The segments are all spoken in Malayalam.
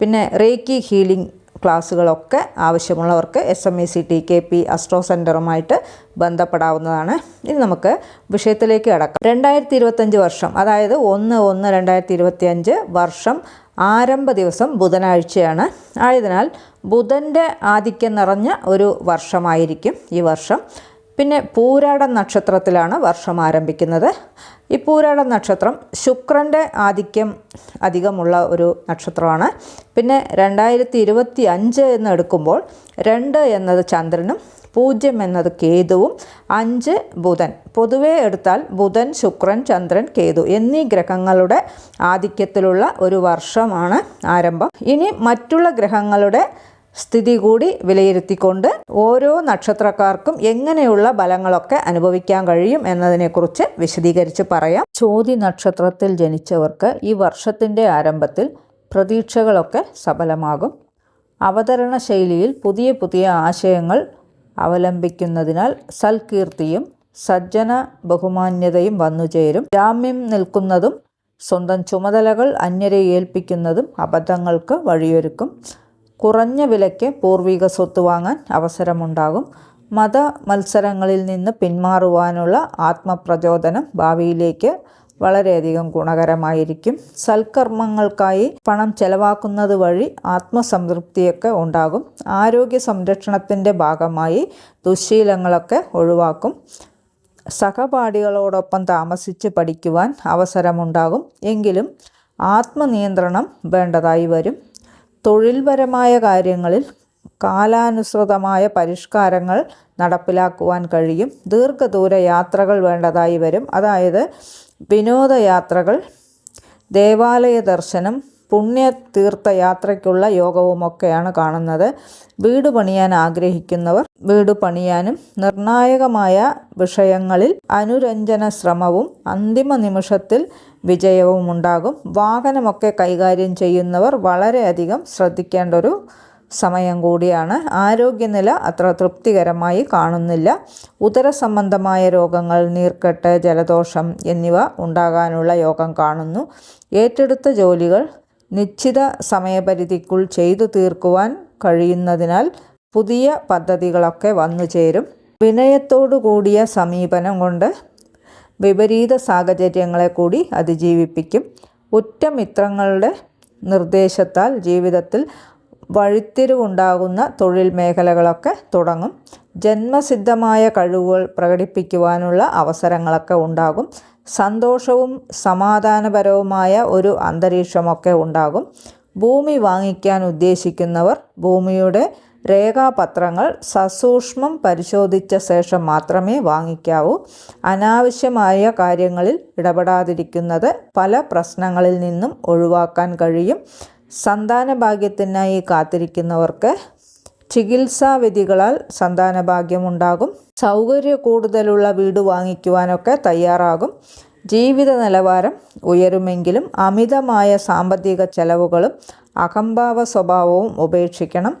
പിന്നെ റേക്കി ഹീലിംഗ് ക്ലാസ്സുകളൊക്കെ ആവശ്യമുള്ളവർക്ക് S M E C T K P astro സെന്ററുമായിട്ട് ബന്ധപ്പെടാവുന്നതാണ്. ഇനി നമുക്ക് വിഷയത്തിലേക്ക് കടക്കാം. രണ്ടായിരത്തി ഇരുപത്തഞ്ച് വർഷം അതായത് ഒന്ന് ഒന്ന് രണ്ടായിരത്തി ഇരുപത്തി അഞ്ച് വർഷം ആരംഭ ദിവസം ബുധനാഴ്ചയാണ്. ആയതിനാൽ ബുധന്റെ ആധിക്യം നിറഞ്ഞ ഒരു വർഷമായിരിക്കും ഈ വർഷം. പിന്നെ പൂരാട നക്ഷത്രത്തിലാണ് വർഷം ആരംഭിക്കുന്നത്. ഈ പൂരാട നക്ഷത്രം ശുക്രന്റെ ആധിക്യം അധികമുള്ള ഒരു നക്ഷത്രമാണ്. പിന്നെ രണ്ടായിരത്തി ഇരുപത്തി അഞ്ച് എന്ന് എടുക്കുമ്പോൾ രണ്ട് എന്നത് ചന്ദ്രനും പൂജ്യം എന്നത് കേതുവും അഞ്ച് ബുധൻ. പൊതുവേ എടുത്താൽ ബുധൻ ശുക്രൻ ചന്ദ്രൻ കേതു എന്നീ ഗ്രഹങ്ങളുടെ ആധിക്യത്തിലുള്ള ഒരു വർഷമാണ് ആരംഭം. ഇനി മറ്റുള്ള ഗ്രഹങ്ങളുടെ സ്ഥിതി കൂടി വിലയിരുത്തിക്കൊണ്ട് ഓരോ നക്ഷത്രക്കാർക്കും എങ്ങനെയുള്ള ഫലങ്ങളൊക്കെ അനുഭവിക്കാൻ കഴിയും എന്നതിനെക്കുറിച്ച് വിശദീകരിച്ച് പറയാം. ചോതി നക്ഷത്രത്തിൽ ജനിച്ചവർക്ക് ഈ വർഷത്തിന്റെ ആരംഭത്തിൽ പ്രതീക്ഷകളൊക്കെ സഫലമാകും. അവതരണ ശൈലിയിൽ പുതിയ പുതിയ ആശയങ്ങൾ അവലംബിക്കുന്നതിനാൽ സൽകീർത്തിയും സജ്ജന ബഹുമാന്യതയും വന്നുചേരും ജാമ്യം നിൽക്കുന്നതും സ്വന്തം ചുമതലകൾ അന്യരെ ഏൽപ്പിക്കുന്നതും അബദ്ധങ്ങൾക്ക് വഴിയൊരുക്കും. കുറഞ്ഞ വിലയ്ക്ക് പൂർവിക സ്വത്ത് വാങ്ങാൻ അവസരമുണ്ടാകും. മത മത്സരങ്ങളിൽ നിന്ന് പിന്മാറുവാനുള്ള ആത്മപ്രചോദനം ഭാവിയിലേക്ക് വളരെയധികം ഗുണകരമായിരിക്കും. സൽക്കർമ്മങ്ങൾക്കായി പണം ചെലവാക്കുന്നത് വഴി ആത്മസംതൃപ്തിയൊക്കെ ഉണ്ടാകും. ആരോഗ്യ സംരക്ഷണത്തിന്റെ ഭാഗമായി ദുശ്ശീലങ്ങളൊക്കെ ഒഴിവാക്കും. സഹപാഠികളോടൊപ്പം താമസിച്ച് പഠിക്കുവാൻ അവസരമുണ്ടാകും. എങ്കിലും ആത്മനിയന്ത്രണം വേണ്ടതായി വരും. തൊഴിൽപരമായ കാര്യങ്ങളിൽ കാലാനുസൃതമായ പരിഷ്കാരങ്ങൾ നടപ്പിലാക്കുവാൻ കഴിയും. ദീർഘദൂര യാത്രകൾ വേണ്ടതായി വരും. അതായത് വിനോദയാത്രകൾ ദേവാലയ ദർശനം പുണ്യ തീർത്ഥയാത്രയ്ക്കുള്ള യോഗവുമൊക്കെയാണ് കാണുന്നത്. വീട് പണിയാൻ ആഗ്രഹിക്കുന്നവർ വീട് പണിയാനും നിർണായകമായ വിഷയങ്ങളിൽ അനുരഞ്ജന ശ്രമവും അന്തിമ നിമിഷത്തിൽ വിജയവും ഉണ്ടാകും വാഹനമൊക്കെ കൈകാര്യം ചെയ്യുന്നവർ വളരെയധികം ശ്രദ്ധിക്കേണ്ട ഒരു സമയം കൂടിയാണ്. ആരോഗ്യനില അത്ര തൃപ്തികരമായി കാണുന്നില്ല. ഉദര സംബന്ധമായ രോഗങ്ങൾ നീർക്കെട്ട് ജലദോഷം എന്നിവ ഉണ്ടാകാനുള്ള യോഗം കാണുന്നു. ഏറ്റെടുത്ത ജോലികൾ നിശ്ചിത സമയപരിധിക്കുൾ ചെയ്തു തീർക്കുവാൻ കഴിയുന്നതിനാൽ പുതിയ പദ്ധതികളൊക്കെ വന്നു ചേരും. വിനയത്തോടു കൂടിയ സമീപനം കൊണ്ട് വിപരീത സാഹചര്യങ്ങളെ കൂടി അതിജീവിപ്പിക്കും. ഉറ്റ മിത്രങ്ങളുടെ നിർദ്ദേശത്താൽ ജീവിതത്തിൽ വഴിത്തിരിവുണ്ടാകുന്ന തൊഴിൽ മേഖലകളൊക്കെ തുടങ്ങും. ജന്മസിദ്ധമായ കഴിവുകൾ പ്രകടിപ്പിക്കുവാനുള്ള അവസരങ്ങളൊക്കെ ഉണ്ടാകും. സന്തോഷവും സമാധാനപരവുമായ ഒരു അന്തരീക്ഷമൊക്കെ ഉണ്ടാകും. ഭൂമി വാങ്ങിക്കാൻ ഉദ്ദേശിക്കുന്നവർ ഭൂമിയുടെ രേഖാപത്രങ്ങൾ സസൂക്ഷ്മം പരിശോധിച്ച ശേഷം മാത്രമേ വാങ്ങിക്കാവൂ. അനാവശ്യമായ കാര്യങ്ങളിൽ ഇടപെടാതിരിക്കുന്നത് പല പ്രശ്നങ്ങളിൽ നിന്നും ഒഴിവാക്കാൻ കഴിയും. സന്താന ഭാഗ്യത്തിനായി കാത്തിരിക്കുന്നവർക്ക് ചികിത്സാവിധികളാൽ സന്താനഭാഗ്യമുണ്ടാകും സൗകര്യ കൂടുതലുള്ള വീട് വാങ്ങിക്കുവാനൊക്കെ തയ്യാറാകും. ജീവിത നിലവാരം ഉയരുമെങ്കിലും അമിതമായ സാമ്പത്തിക ചെലവുകളും അഹംഭാവ സ്വഭാവവും ഉപേക്ഷിക്കണം.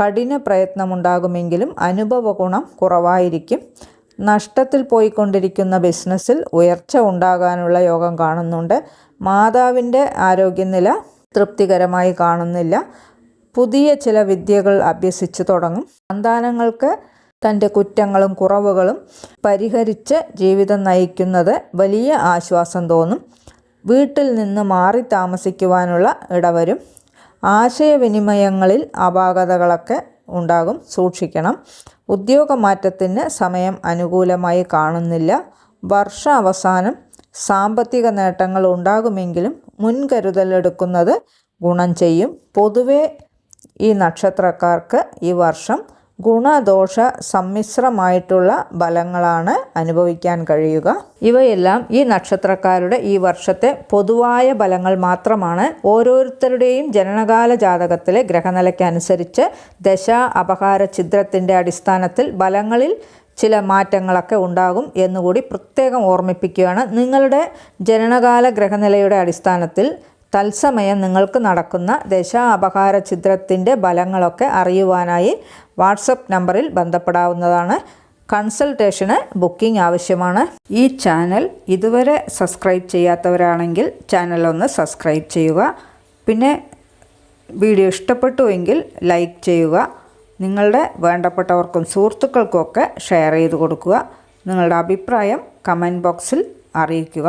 കഠിന പ്രയത്നമുണ്ടാകുമെങ്കിലും അനുഭവ ഗുണം കുറവായിരിക്കും. നഷ്ടത്തിൽ പോയിക്കൊണ്ടിരിക്കുന്ന ബിസിനസ്സിൽ ഉയർച്ച ഉണ്ടാകാനുള്ള യോഗം കാണുന്നുണ്ട്. മാതാവിന്റെ ആരോഗ്യനില തൃപ്തികരമായി കാണുന്നില്ല. പുതിയ ചില വിദ്യകൾ അഭ്യസിച്ചു തുടങ്ങും. സന്താനങ്ങൾക്ക് തന്റെ കുറ്റങ്ങളും കുറവുകളും പരിഹരിച്ച് ജീവിതം നയിക്കുന്നത് വലിയ ആശ്വാസം തോന്നും. വീട്ടിൽ നിന്ന് മാറി താമസിക്കുവാനുള്ള ഇടവരും. ആശയവിനിമയങ്ങളിൽ അപാകതകളൊക്കെ ഉണ്ടാകും. സൂക്ഷിക്കണം. ഉദ്യോഗമാറ്റത്തിന് സമയം അനുകൂലമായി കാണുന്നില്ല. വർഷ അവസാനം സാമ്പത്തിക നേട്ടങ്ങൾ ഉണ്ടാകുമെങ്കിലും മുൻകരുതലെടുക്കുന്നത് ഗുണം ചെയ്യും. പൊതുവെ ഈ നക്ഷത്രക്കാർക്ക് ഈ വർഷം ഗുണദോഷ സമ്മിശ്രമായിട്ടുള്ള ഫലങ്ങളാണ് അനുഭവിക്കാൻ കഴിയുക. ഇവയെല്ലാം ഈ നക്ഷത്രക്കാരുടെ ഈ വർഷത്തെ പൊതുവായ ഫലങ്ങൾ മാത്രമാണ്. ഓരോരുത്തരുടെയും ജനനകാല ജാതകത്തിലെ ഗ്രഹനിലയ്ക്കനുസരിച്ച് ദശ അപഹാര ഛിദ്രത്തിന്റെ അടിസ്ഥാനത്തിൽ ഫലങ്ങളിൽ ചില മാറ്റങ്ങളൊക്കെ ഉണ്ടാകും എന്നുകൂടി പ്രത്യേകം ഓർമ്മിപ്പിക്കുകയാണ്. നിങ്ങളുടെ ജനനകാല ഗ്രഹനിലയുടെ അടിസ്ഥാനത്തിൽ തത്സമയം നിങ്ങൾക്ക് നടക്കുന്ന ദശ അപഹാര ചിത്രത്തിന്റെ ഫലങ്ങളൊക്കെ അറിയുവാനായി വാട്സപ്പ് നമ്പറിൽ ബന്ധപ്പെടാവുന്നതാണ്. കൺസൾട്ടേഷന് ബുക്കിംഗ് ആവശ്യമാണ്. ഈ ചാനൽ ഇതുവരെ സബ്സ്ക്രൈബ് ചെയ്യാത്തവരാണെങ്കിൽ ചാനൽ ഒന്ന് സബ്സ്ക്രൈബ് ചെയ്യുക. പിന്നെ വീഡിയോ ഇഷ്ടപ്പെട്ടുവെങ്കിൽ ലൈക്ക് ചെയ്യുക. നിങ്ങളുടെ വേണ്ടപ്പെട്ടവർക്കും സുഹൃത്തുക്കൾക്കുമൊക്കെ ഷെയർ ചെയ്ത് കൊടുക്കുക. നിങ്ങളുടെ അഭിപ്രായം കമന്റ് ബോക്സിൽ അറിയിക്കുക.